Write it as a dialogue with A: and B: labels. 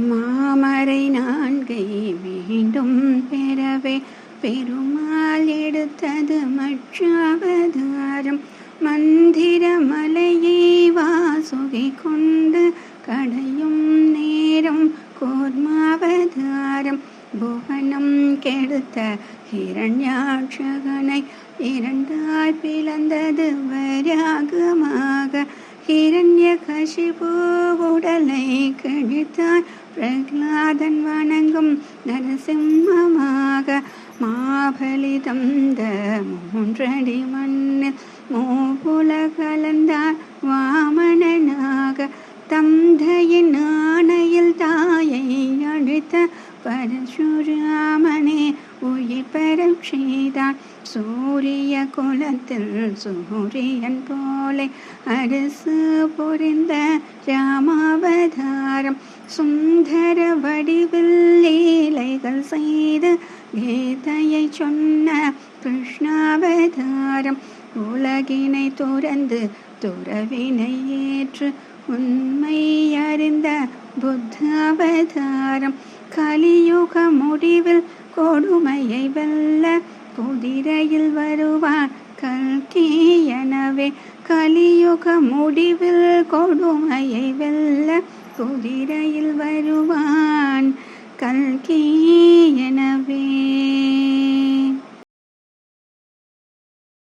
A: மாமரை நான்கை மீண்டும் பெறவே பெருமாள் எடுத்தது மற்றாவதாரம். மந்திர மலையை வாசுகை கொண்டு கடையும் நேரம் கூர்மாவதாரம். புவனம் கெடுத்த ஹிரண்யாட்சகனை இரண்டாய் பிளந்தது வராகமாக ஹிரண்ய கசிபு உடலை கிழித்தாய் பிரகலாதன் வணங்கும் நரசிம்மமாக மாபலி தந்த மூன்றடி மண்ணில் மூபுல கலந்தார் வாமணனாக தந்தையின் ஆணையில் தாயை அழித்த பரசுராமன் பெறச் செய்தான் சூரிய குலத்தில் சூரியன் போலே அரசு புரிந்த ராமாவதாரம். சுந்தர வடிவில் லீலைகள் செய்து கீதையை சொன்ன கிருஷ்ணாவதாரம். உலகினை துறந்து துறவினை ஏற்று உண்மை புத்தாவதாரம் கலியுக முடிவில் கொடுமையை வெல்ல குதிரையில் வருவான் கல்கி எனவே கலியுக முடிவில் கொடுமையை வெல்ல குதிரையில் வருவான் கல்கி